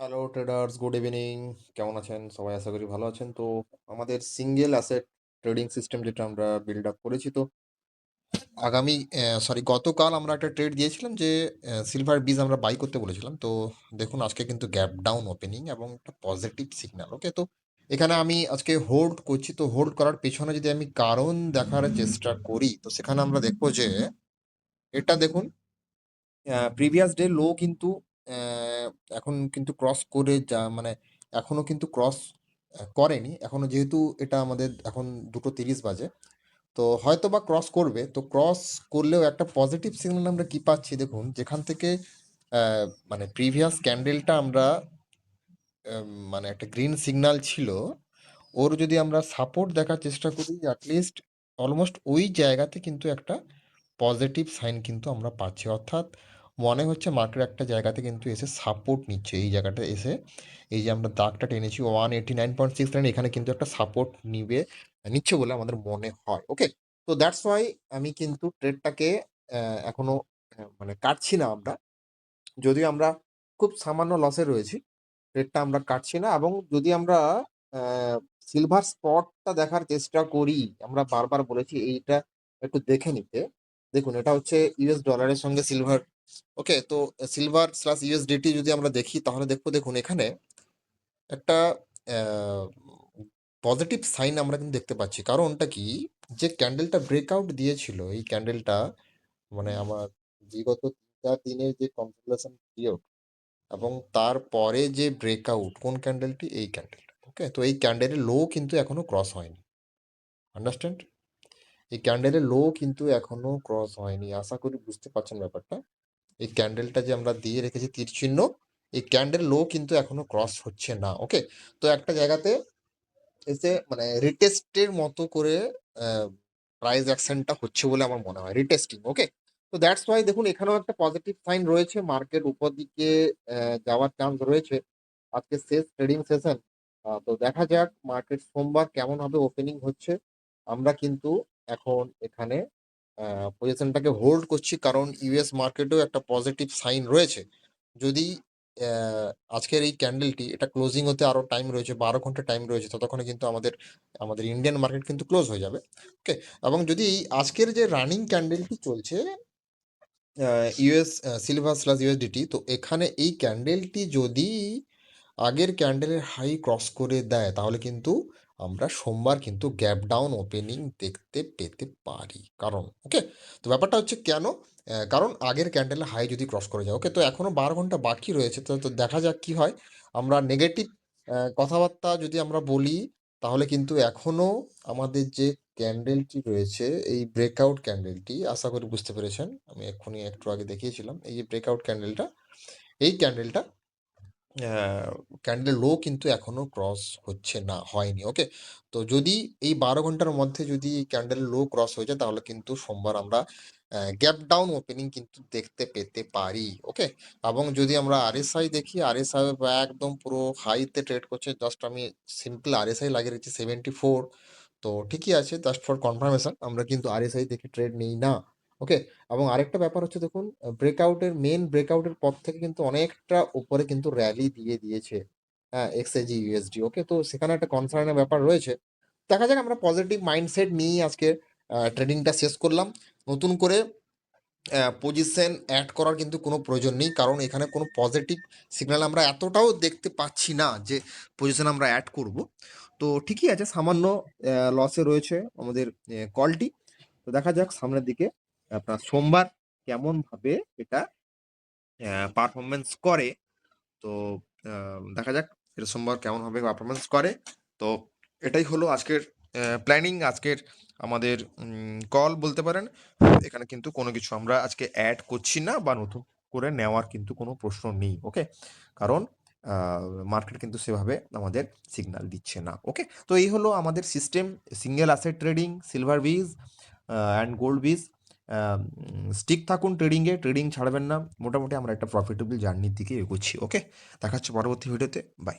Hello traders good evening কেমন আছেন? সবাই আশা করি ভালো আছেন। তো আমাদের সিঙ্গেল অ্যাসেট ট্রেডিং সিস্টেম যেটা আমরা বিল্ড আপ করেছি, তো আগামী সরি গতকাল আমরা একটা ট্রেড দিয়েছিলাম যে সিলভার বীজ আমরা বাই করতে বলেছিলাম। তো দেখুন, আজকে কিন্তু গ্যাপ ডাউন ওপেনিং এবং একটা পজিটিভ সিগন্যাল ওকে তো এখানে আমি আজকে হোল্ড করছি। তো হোল্ড করার পেছনে যদি আমি কারণ দেখার চেষ্টা করি, তো সেখানে আমরা দেখব যে, এটা দেখুন প্রিভিয়াস ডে লো কিন্তু এখন কিন্তু ক্রস করে যা মানে এখনও কিন্তু ক্রস করেনি। এখনও যেহেতু এটা আমাদের এখন দুটো তিরিশ বাজে, তো হয়তো বা ক্রস করবে। তো ক্রস করলেও একটা পজিটিভ সিগন্যাল আমরা কি পাচ্ছি দেখুন, যেখান থেকে মানে প্রিভিয়াস ক্যান্ডেলটা আমরা মানে একটা গ্রিন সিগন্যাল ছিল, ওর যদি আমরা সাপোর্ট দেখার চেষ্টা করি অ্যাটলিস্ট অলমোস্ট ওই জায়গাতে কিন্তু একটা পজিটিভ সাইন কিন্তু আমরা পাচ্ছি। অর্থাৎ মনে হচ্ছে মার্কেট একটা জায়গাতে কিন্তু এসে সাপোর্ট নিচ্ছে। এই জায়গাটা এসে এই যে আমরা দাগটা টেনেছি one eighty nine point six nine এখানে কিন্তু একটা সাপোর্ট নিবে, নিচ্ছে বলে আমাদের মনে হয়। ওকে তো দ্যাটস ওয়াই আমি কিন্তু ট্রেডটাকে এখনও মানে কাটছি না আমরা। যদিও আমরা খুব সামান্য লসে রয়েছি ট্রেডটা আমরা কাটছি না এবং যদি আমরা সিলভার স্পটটা দেখার চেষ্টা করি, আমরা বারবার বলেছি এইটা একটু দেখে নিতে। দেখুন, এটা হচ্ছে ইউএস ডলারের সঙ্গে সিলভার ওকে তো সিলভার স্লাস ইউএসডিটি যদি আমরা দেখি, তাহলে দেখব, দেখুন এখানে একটা পজিটিভ সাইন আমরা কিন্তু দেখতে পাচ্ছি। কারণটা কি? যে ক্যান্ডেলটা ব্রেকআউট দিয়েছিল, এই ক্যান্ডেলটা মানে আমার বিগত তিন চার দিনের যে কনসোলেশন পিরিয়ড এবং তারপরে যে ব্রেকআউট কোন ক্যান্ডেলটি এই ক্যান্ডেলটা ওকে তো এই ক্যান্ডেলের লো কিন্তু এখনও ক্রস হয়নি আন্ডারস্ট্যান্ড এই ক্যান্ডেলের লো কিন্তু এখনও ক্রস হয়নি, আশা করি বুঝতে পারছেন ব্যাপারটা। এই ক্যান্ডেলটা যে আমরা দিয়ে রেখেছি তীর চিহ্ন এই ক্যান্ডেল লো কিন্তু এখনও ক্রস হচ্ছে না ওকে তো একটা জায়গাতে এসে মানে রিটেস্টের মতো করে প্রাইস অ্যাকশনটা হচ্ছে বলে আমার মনে হয় রিটেস্টিং ওকে তো দ্যাটস ওয়াই দেখুন, এখানেও একটা পজিটিভ সাইন রয়েছে মার্কেট উপর দিকে যাওয়ার চান্স রয়েছে। আজকে শেষ ট্রেডিং সেশন তো দেখা যাক মার্কেট সোমবার কেমন হবে ওপেনিং হচ্ছে। আমরা কিন্তু এখন এখানে পজিশনটাকে হোল্ড করছি কারণ ইউএস মার্কেটেও একটা পজিটিভ সাইন রয়েছে। যদি আজকের এই ক্যান্ডেলটি এটা ক্লোজিং হতে আরও টাইম রয়েছে, বারো ঘণ্টা টাইম রয়েছে, ততক্ষণে কিন্তু আমাদের আমাদের ইন্ডিয়ান মার্কেট কিন্তু ক্লোজ হয়ে যাবে ওকে এবং যদি আজকের যে রানিং ক্যান্ডেলটি চলছে ইউএস সিলভার স্লাস ইউএসডিটি তো এখানে এই ক্যান্ডেলটি যদি আগের ক্যান্ডেলের হাই ক্রস করে দেয়, তাহলে কিন্তু আমরা সোমবার কিন্তু গ্যাপ ডাউন ওপেনিং দেখতে পেতে পারি। কারণ ওকে তো ব্যাপারটা হচ্ছে কেন? কারণ আগের ক্যান্ডেলের হাই যদি ক্রস করে যায় ওকে তো এখনও বারো ঘণ্টা বাকি রয়েছে, তো দেখা যাক কি হয়। আমরা নেগেটিভ কথাবার্তা যদি আমরা বলি, তাহলে কিন্তু এখনও আমাদের যে ক্যান্ডেলটি রয়েছে, এই ব্রেকআউট ক্যান্ডেলটি আশা করি বুঝতে পেরেছেন, আমি এক্ষুনি একটু আগে দেখিয়েছিলাম, এই যে ব্রেকআউট ক্যান্ডেলটা এই ক্যান্ডেলটা ক্যান্ডেল লো কিন্তু এখনও ক্রস হচ্ছে না, হয়নি ওকে তো যদি এই বারো ঘণ্টার মধ্যে যদি ক্যান্ডেল লো ক্রস হয়ে যায়, তাহলে কিন্তু সোমবার আমরা গ্যাপ ডাউন ওপেনিং কিন্তু দেখতে পেতে পারি ওকে এবং যদি আমরা আরএসআই দেখি আরএসআই একদম পুরো হাইতে ট্রেড করছে জাস্ট আমি সিম্পল আরএসআই লাগিয়ে রেখেছি সেভেন্টি ফোর তো ঠিকই আছে জাস্ট ফর কনফার্মেশন আমরা কিন্তু আরএসআই দেখে ট্রেড নেই না। ওকে এবং আরেকটা ব্যাপার হচ্ছে দেখুন ব্রেকআউটের মেন ব্রেকআউটের পর থেকে কিন্তু অনেকটা উপরে কিন্তু র্যালি দিয়ে দিয়েছে হ্যাঁ এক্সএজি ইউএসডি ওকে তো সেখানে একটা কনসার্নের ব্যাপার রয়েছে। দেখা যাক, আমরা পজিটিভ মাইন্ডসেট নিয়ে আজকে ট্রেডিংটা শেষ করলাম। নতুন করে পজিশন অ্যাড করার কিন্তু কোনো প্রয়োজন নেই, কারণ এখানে কোনো পজিটিভ সিগন্যাল আমরা এতটাও দেখতে পাচ্ছি না যে পজিশন আমরা অ্যাড করব। তো ঠিকই আছে, সামান্য লসে রয়েছে আমাদের কলটি তো দেখা যাক, সামনের দিকে আপনার সোমবার কেমন ভাবে এটা পারফরমেন্স করে। তো দেখা যাক এটা সোমবার কেমন ভাবে পারফরমেন্স করে। তো, এটাই হলো আজকের প্ল্যানিং আজকের আমাদের কল বলতে পারেন। এখানে কিন্তু কোনো কিছু আমরা আজকে অ্যাড করছি না বা নতুন করে নেওয়ার কিন্তু কোনো প্রশ্ন নেই ওকে কারণ মার্কেট কিন্তু সেভাবে আমাদের সিগন্যাল দিচ্ছে না ওকে তো এই হলো আমাদের system single asset trading silver bees and gold bees stick থাকুন ট্রেডিংয়ে ট্রেডিং ছাড়বেন না। মোটামুটি আমরা একটা প্রফিটেবল জার্নির দিকে এগোচ্ছি ওকে দেখাচ্ছে পরবর্তী ভিডিওতে বাই